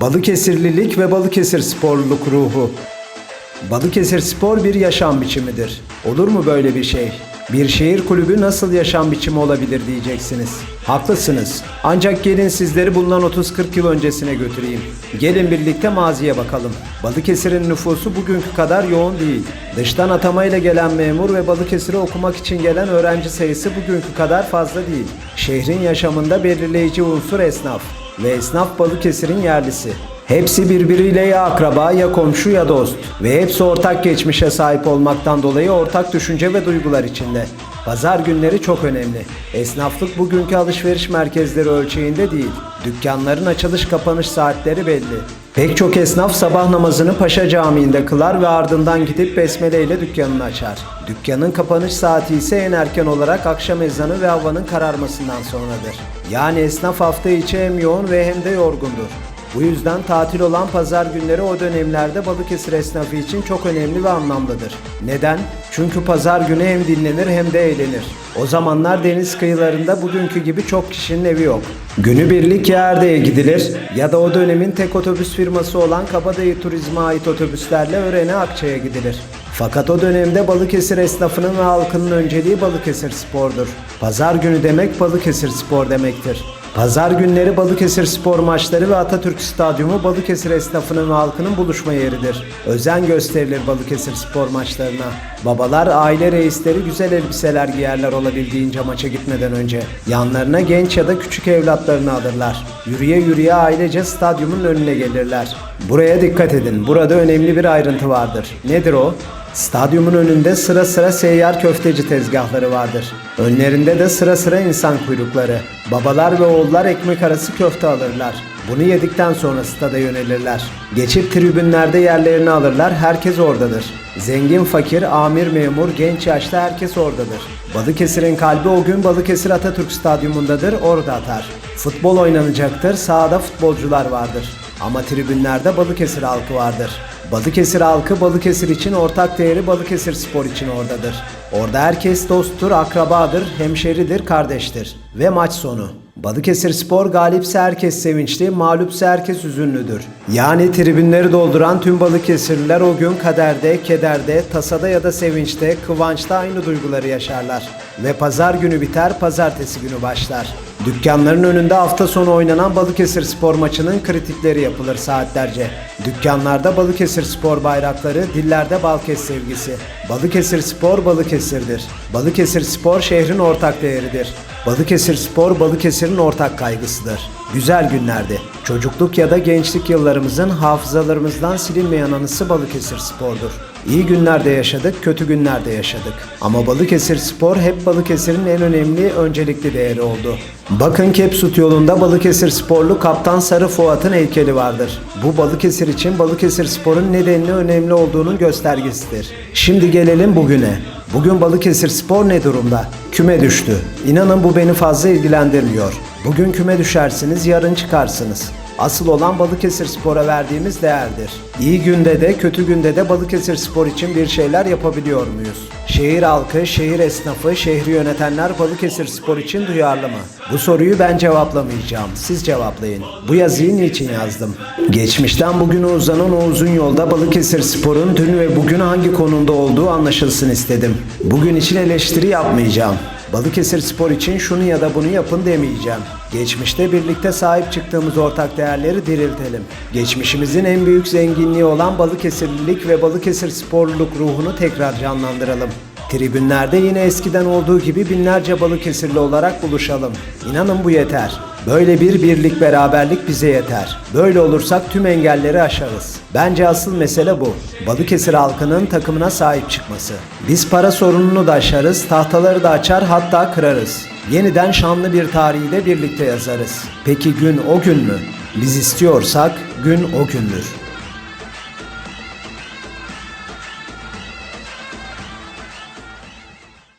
Balıkesirlilik ve Balıkesir sporluluk ruhu. Balıkesir spor bir yaşam biçimidir. Olur mu böyle bir şey? Bir şehir kulübü nasıl yaşam biçimi olabilir diyeceksiniz. Haklısınız. Ancak gelin sizleri bundan 30-40 yıl öncesine götüreyim. Gelin birlikte maziye bakalım. Balıkesir'in nüfusu bugünkü kadar yoğun değil. Dıştan atamayla gelen memur ve Balıkesir'e okumak için gelen öğrenci sayısı bugünkü kadar fazla değil. Şehrin yaşamında belirleyici unsur esnaf ve esnaf Balıkesir'in yerlisi. Hepsi birbiriyle ya akraba ya komşu ya dost ve hepsi ortak geçmişe sahip olmaktan dolayı ortak düşünce ve duygular içinde. Pazar günleri çok önemli. Esnaflık bugünkü alışveriş merkezleri ölçeğinde değil. Dükkanların açılış kapanış saatleri belli. Pek çok esnaf sabah namazını Paşa Camii'nde kılar ve ardından gidip besmele ile dükkanını açar. Dükkanın kapanış saati ise en erken olarak akşam ezanı ve havanın kararmasından sonradır. Yani esnaf hafta içi hem yoğun ve hem de yorgundur. Bu yüzden tatil olan pazar günleri o dönemlerde Balıkesir esnafı için çok önemli ve anlamlıdır. Neden? Çünkü pazar günü hem dinlenir hem de eğlenir. O zamanlar deniz kıyılarında bugünkü gibi çok kişinin evi yok. Günübirlik ya Erde'ye gidilir ya da o dönemin tek otobüs firması olan Kabadayı Turizm'e ait otobüslerle Ören'e Akçay'a gidilir. Fakat o dönemde Balıkesir esnafının ve halkının önceliği Balıkesir spordur. Pazar günü demek Balıkesir spor demektir. Pazar günleri Balıkesir spor maçları ve Atatürk Stadyumu Balıkesir esnafının ve halkının buluşma yeridir. Özen gösterilir Balıkesir spor maçlarına. Babalar, aile reisleri güzel elbiseler giyerler olabildiğince maça gitmeden önce. Yanlarına genç ya da küçük evlatlarını alırlar. Yürüye yürüye ailece stadyumun önüne gelirler. Buraya dikkat edin. Burada önemli bir ayrıntı vardır. Nedir o? Stadyumun önünde sıra sıra seyyar köfteci tezgahları vardır. Önlerinde de sıra sıra insan kuyrukları. Babalar ve oğullar ekmek arası köfte alırlar. Bunu yedikten sonra stada yönelirler. Geçip tribünlerde yerlerini alırlar, herkes oradadır. Zengin, fakir, amir, memur, genç, yaşlı herkes oradadır. Balıkesir'in kalbi o gün Balıkesir Atatürk Stadyumundadır, orada atar. Futbol oynanacaktır, sahada futbolcular vardır. Ama tribünlerde Balıkesir halkı vardır. Balıkesir halkı Balıkesir için ortak değeri Balıkesir Spor için oradadır. Orada herkes dosttur, akrabadır, hemşeridir, kardeştir. Ve maç sonu. Balıkesir Spor galipse herkes sevinçli, mağlupse herkes üzünlüdür. Yani tribünleri dolduran tüm Balıkesirliler o gün kaderde, kederde, tasada ya da sevinçte, kıvançta aynı duyguları yaşarlar. Ve pazar günü biter, pazartesi günü başlar. Dükkanların önünde hafta sonu oynanan Balıkesir Spor maçının kritikleri yapılır saatlerce. Dükkanlarda Balıkesir Spor bayrakları, dillerde Balkes sevgisi. Balıkesir Spor Balıkesir'dir. Balıkesir Spor şehrin ortak değeridir. Balıkesir Spor Balıkesir'in ortak kaygısıdır. Güzel günlerdi. Çocukluk ya da gençlik yıllarımızın hafızalarımızdan silinmeyen anısı Balıkesir Spor'dur. İyi günlerde yaşadık, kötü günlerde yaşadık. Ama Balıkesir Spor hep Balıkesir'in en önemli, öncelikli değeri oldu. Bakın Kepsut yolunda Balıkesir Sporlu Kaptan Sarı Fuat'ın heykeli vardır. Bu Balıkesir için Balıkesir Spor'un nedenli önemli olduğunun göstergesidir. Şimdi gelelim bugüne. Bugün Balıkesir Spor ne durumda? Küme düştü. İnanın bu beni fazla ilgilendirmiyor. Bugün küme düşersiniz, yarın çıkarsınız. Asıl olan Balıkesir Spor'a verdiğimiz değerdir. İyi günde de kötü günde de Balıkesir Spor için bir şeyler yapabiliyor muyuz? Şehir halkı, şehir esnafı, şehri yönetenler Balıkesir Spor için duyarlı mı? Bu soruyu ben cevaplamayacağım. Siz cevaplayın. Bu yazıyı niçin yazdım? Geçmişten bugüne uzanan o uzun yolda Balıkesir Spor'un dün ve bugün hangi konumda olduğu anlaşılsın istedim. Bugün için eleştiri yapmayacağım. Balıkesir Spor için şunu ya da bunu yapın demeyeceğim. Geçmişte birlikte sahip çıktığımız ortak değerleri diriltelim. Geçmişimizin en büyük zenginliği olan Balıkesirlilik ve Balıkesir sporluluk ruhunu tekrar canlandıralım. Tribünlerde yine eskiden olduğu gibi binlerce Balıkesirli olarak buluşalım. İnanın bu yeter. Böyle bir birlik beraberlik bize yeter. Böyle olursak tüm engelleri aşarız. Bence asıl mesele bu. Balıkesir halkının takımına sahip çıkması. Biz para sorununu da aşarız, tahtaları da açar hatta kırarız. Yeniden şanlı bir tarihi de birlikte yazarız. Peki gün o gün mü? Biz istiyorsak gün o gündür.